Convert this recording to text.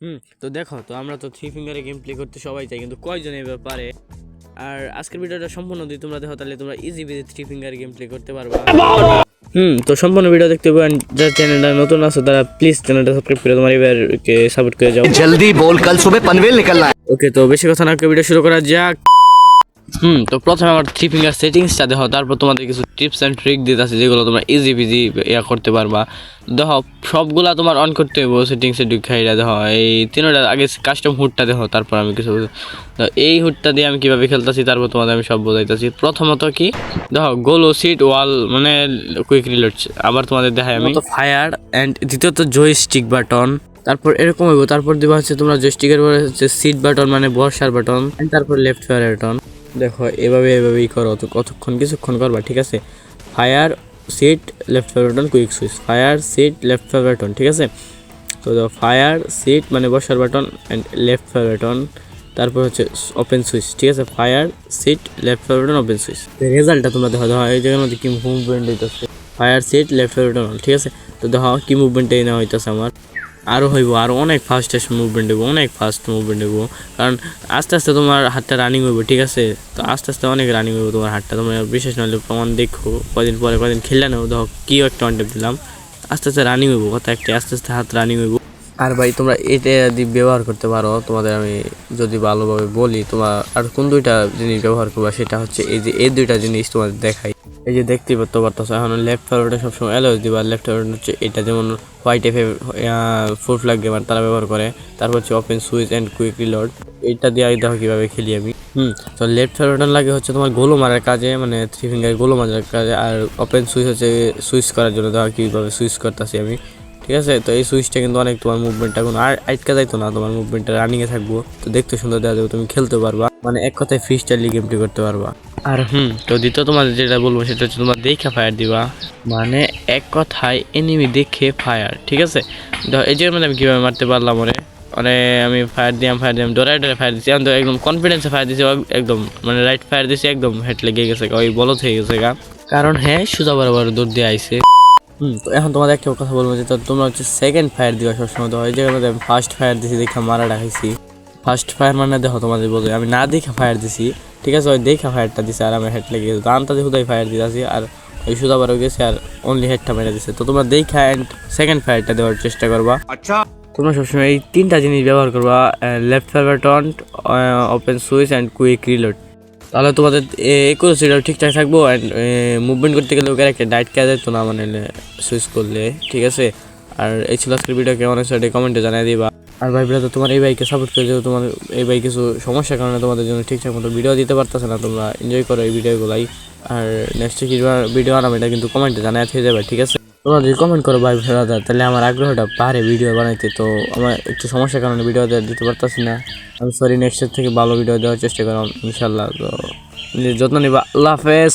হুম তো দেখো তো আমরা তো থ্রি ফিঙ্গারে গেম প্লে করতে সবাই চাই কিন্তু কয়জন এবার ব্যাপারে? আর আজকের ভিডিওটা সম্পূর্ণ যদি তোমরা দেখো তাহলে তোমরা easy busy three finger game play করতে পারবা। হুম তো সম্পূর্ণ ভিডিও দেখতে পাবেন যারা চ্যানেলটা নতুন আছে তারা প্লিজ চ্যানেলটা সাবস্ক্রাইব করে তোমার এবার সাপোর্ট করে যাও। জলদি বল কাল সুবে পানভেল নিকলনা। ওকে তো বেশি কথা না ভিডিও শুরু করা যাক। হুম, তো প্রথমে আমার থ্রি ফিঙ্গার সেটিংসটা দেখো তারপর তোমাদের কিছু টিপস অ্যান্ড ট্রিক দিতে আছে যেগুলো তোমরা ইজি বিজি ইয়া করতে পারবা। দেখো সবগুলা তোমার অন করতে হবে সেটিংসে ঢুকাইরা দেখো এই তিনটা আগে কাস্টম হুডটা দেখো তারপর আমি কিছু এই হুডটা দিয়ে আমি কীভাবে খেলতেছি, তারপর তোমাদের আমি সব বোঝাইতেছি। প্রথমত কি দেখো গোল ও সিট ওয়াল মানে কুইক রিলোড আবার তোমাদের দেখাই আমি। ফায়ার অ্যান্ড দ্বিতীয়ত জয় স্টিক বাটন তারপর এরকম হইব, তারপর দিবা হচ্ছে তোমরা জয়স্টিকের পরে হচ্ছে সিট বাটন মানে বর্ষার বাটন তারপর লেফট ফায়ার বাটন দেখো, এভাবে, এভাবেই করো কতক্ষণ কিছুক্ষণ করবা, ঠিক আছে? Fire seat left fire button quick switch fire seat left fire button ঠিক আছে? তো ফায়ার সিট মানে বসার button and left fire button তারপর হচ্ছে ওপেন সুইচ ঠিক আছে? Fire seat left fire button open switch রেজাল্টটা তোমরা দেখো দেখো, এই জায়গার মধ্যে কি মুভমেন্ট হইতেছে? Fire seat left fire button ঠিক আছে? তো দেখো, কি মুভমেন্ট এই না হইতেছে আমার? আরও হইব আরও অনেক ফাস্ট মুভমেন্ট হইব, অনেক ফাস্ট মুভমেন্ট দেবো কারণ আস্তে আস্তে তোমার হাতটা রানিং হইব, ঠিক আছে? তো আস্তে আস্তে অনেক রানিং হইব তোমার হাতটা। তোমার বিশেষ নাহলে প্রমাণ দেখো, কদিন পরে কদিন খেললে নেব। দেখো কী একটা অন্টেপ দিলাম, আস্তে আস্তে রানিং হইব, কথা একটা, আস্তে আস্তে হাত রানিং হইব। আর ভাই, তোমরা এটা যদি ব্যবহার করতে পারো, তোমাদের আমি যদি ভালোভাবে বলি, তোমার আর কোন দুইটা জিনিস ব্যবহার করবা, সেটা হচ্ছে এই যে, এই দুইটা জিনিস তোমাদের দেখাই। এই যে দেখতেই পারতে পারতেছো, এখন লেফট ফরওয়ার্ডে সবসময় অ্যালো দিবা লেফট ফরওয়ার্ড হচ্ছে এটা যেমন white F full flag gamer তারা ব্যবহার করে, তারপর হচ্ছে open switch and quick reload এইটা দিয়ে দেখো কীভাবে খেলি আমি। হুম, তো লেফট ফরওয়ার্ড লাগে হচ্ছে তোমার গোলো মারার কাজে মানে থ্রি ফিঙ্গার গোলো মারার কাজে, আর ওপেন সুইচ হচ্ছে সুইচ করার জন্য, দেখো কীভাবে সুইচ করতেছি আমি। ঠিক আছে? তো এই সুইচটা কিন্তু অনেক তোমার মুভমেন্টটা কোনো আর আটকা যাইতো না, তোমার মুভমেন্টটা রানিংয়ে থাকব। তো দেখতে সুন্দর দেখা যাবে, তুমি খেলতে পারবা। মানে এক কথায় ফ্রি স্টাইলি গেমটি করতে পারবা। আর হুম, তো দ্বিতীয় তোমার যেটা বলব সেটা হচ্ছে তোমার দেখে ফায়ার দিবা। মানে এক কথায় এনিমি দেখে ফায়ার ঠিক আছে? এই যে মানে আমি কীভাবে মারতে পারলাম ওরে? মানে আমি ফায়ার দিলাম ফায়ার দিলাম ডরাই ডরে ফায়ার দিচ্ছি আমি তো একদম কনফিডেন্সে ফায়ার দিচ্ছি একদম মানে রাইট ফায়ার দিচ্ছি একদম হেড লেগে গেছে, ওই বলত হয়ে গেছে গা। কারণ হ্যাঁ সুজা বরাবর দৌড় দিয়ে আইছে। এখন তোমাদের একটা কথা বলব যে তোমরা হচ্ছে সেকেন্ড ফায়ার দিবা সবসময় তো ওই জায়গায় আমি ফার্স্ট ফায়ার দিছি দেখে মারা রাখাইছি ফার্স্ট ফায়ার মানে দেখো তোমাদের বলব আমি না দেখে ফায়ার দিছি ঠিক আছে? ওই দেখে ফায়ারটা দিছে আর আমি হেড লেগে গেছে। তো দেখো হুদাই ফায়ার দিতেছি আর ওই শুধু আবার গেছে আর অনলি হেডটা মেরে দিছে। তো তোমরা দেখে অ্যান্ড সেকেন্ড ফায়ারটা দেওয়ার চেষ্টা করবা। আচ্ছা। তোমরা সবসময় এই তিনটা জিনিস ব্যবহার করবা left fire taunt open switch and quick reload তাহলে তোমাদের একুরেসিটাও ঠিকঠাক থাকব? অ্যান্ড মুভমেন্ট করতে গেলে ওকে একটা ডাইট কাজ যেত না মানে সুইচ করলে, ঠিক আছে? আর এই ছিল আজকের ভিডিও কেমন আছে সেটা কমেন্টে জানিয়ে দিবা। আর ভাই তো তোমার এই বাইকে সাপোর্ট করে যেহেতু তোমার এই বাইক কিছু সমস্যার কারণে তোমাদের জন্য ঠিকঠাক মতো ভিডিও দিতে পারতেছে না, তোমরা এনজয় করো এই ভিডিওগুলাই আর নেক্সট ভিডিও আনাম, এটা কিন্তু কমেন্টে থেকে যাবে, ঠিক আছে? তোমরা যদি কমেন্ট করো ভাই দাদা তাহলে আমার আগ্রহটা পারে ভিডিও বানাইতে। তো আমার একটু সমস্যার কারণে ভিডিও দেওয়া দিতে পারতাছি না। আমি সরি নেক্সটের থেকে ভালো ভিডিও দেওয়ার চেষ্টা করলাম, ইনশাল্লাহ। তো যত্ন নিবা। আল্লাহ হাফেজ।